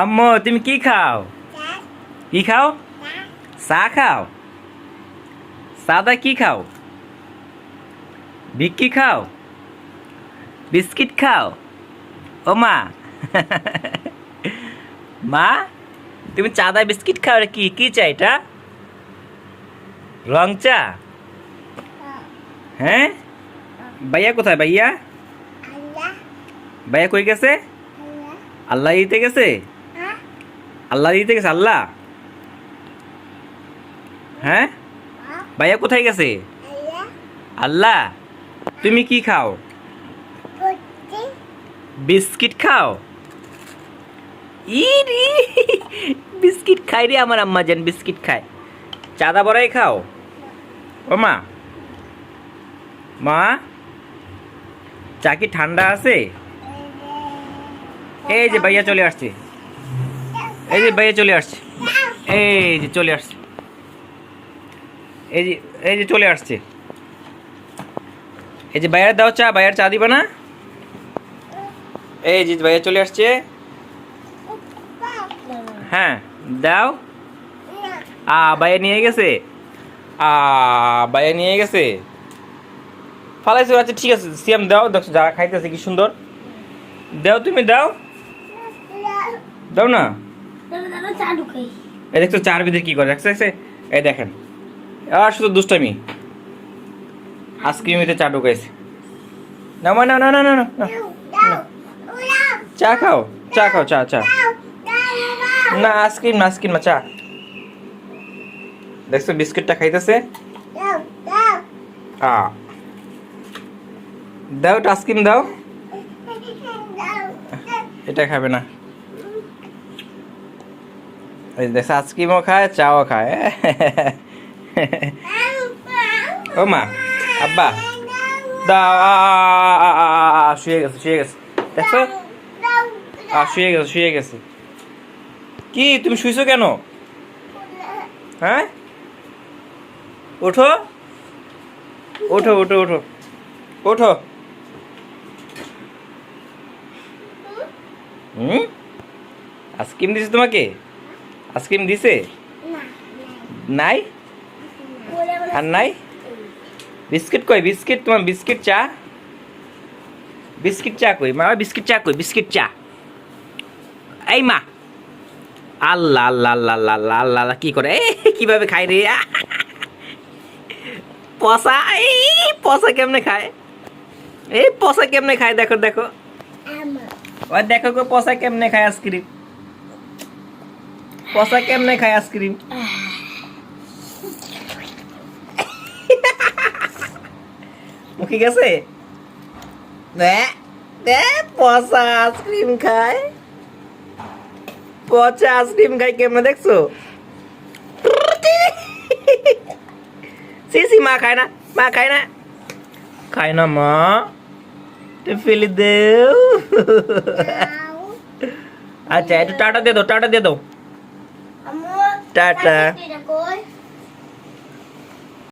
আম্মু, তুমি কি খাও? কি খাও? চা খাও। সাদা কি খাও? ভিক্কি খাও? বিস্কিট খাও? ও মা। মা, তুমি চাদা বিস্কিট খাও রে কি? কি চা এটা? রং চা? হ্যাঁ? ভাইয়া কোথায় ভাইয়া? ভাইয়া কই গেছে? আল্লাহ দিতে গেছে? আল্লাহ দিতে গেছে, আল্লাহ? হ্যাঁ? ভাইয়া কোথায় গেছে? আল্লাহ, তুমি কি খাও? বিস্কিট খাও? ইরি, বিস্কিট খাই রে আমার আম্মা জান বিস্কিট খায়। চাঁদা বড়াই খাও? ও মা। মা? চা কি ঠান্ডা আছে? এই যে ভাইয়া চলে আসছে। এই যে ভাইয়া চলে আসছে। এই যে চলে আসছে। এই যে এই যে চলে আসছে। এই যে ভাইয়ার দাও চা, ভাইয়ার চা দিবা না? এই যে ভাইয়া চলে আসছে। হ্যাঁ দাও। আ, ভাইয়া নিয়ে গেছে। আ, ভাইয়া নিয়ে গেছে। ফালাইছো আচ্ছা ঠিক আছে সিএম দাও। দেখো যা খাইতেছে কি সুন্দর। দাও তুমি, দাও। দাও না। এই দেখছ চার বিধে কি করে? দেখছ দেখছ? এই দেখেন। আর শুধু দুষ্টামি। আইসক্রিমিতে চা ঢুকাইছে। না না না না না না। চা খাও চা খাও, চা চা। না, আইসক্রিম না আইসক্রিম না, চা। দেখছ, বিস্কিটটা খাইতেছে? আ। দাও আইসক্রিম দাও। এটা খাবে না। আইসক্রিমও খায়, চাও খায় ও মা, আব্বা। শুয়ে গেছে শুয়ে গেছে। শুয়ে গেছে শুয়ে গেছে। কি, তুমি শুইছো কেন? হ্যাঁ? ওঠো ওঠো ওঠো ওঠো ওঠো হুম? আইসক্রিম দিছে তোমাকে? আইসক্রিম দিছে? নাই? আর নাই? বিস্কিট কই? বিস্কিট তোমার বিস্কিট চা? বিস্কিট চা কই? মা বিস্কিট চা কই? বিস্কিট চা। এই মা। আল্লাহ আল্লাহ আল্লাহ আল্লাহ আল্লাহ আল্লাহ আল্লাহ কি করে? এই কীভাবে খায় রে? পচা এই পচা কেমনে খায়? এই পচা কেমনে খায়? দেখো দেখো। ওই দেখো গো পচা কেমনে খায় আইসক্রিম? পচা কেমনে খায় আইসক্রিম? মুখে গেছে? পচা আইসক্রিম খায়। পচা আইসক্রিম খায় কেমনে দেখছ? সিসি মা খায় না মা খায় না। খায় না মা। ফেলে দেও। আচ্ছা একটু টাটা দিয়ে দাও টাটা দিয়ে দাও। Tata. Uh,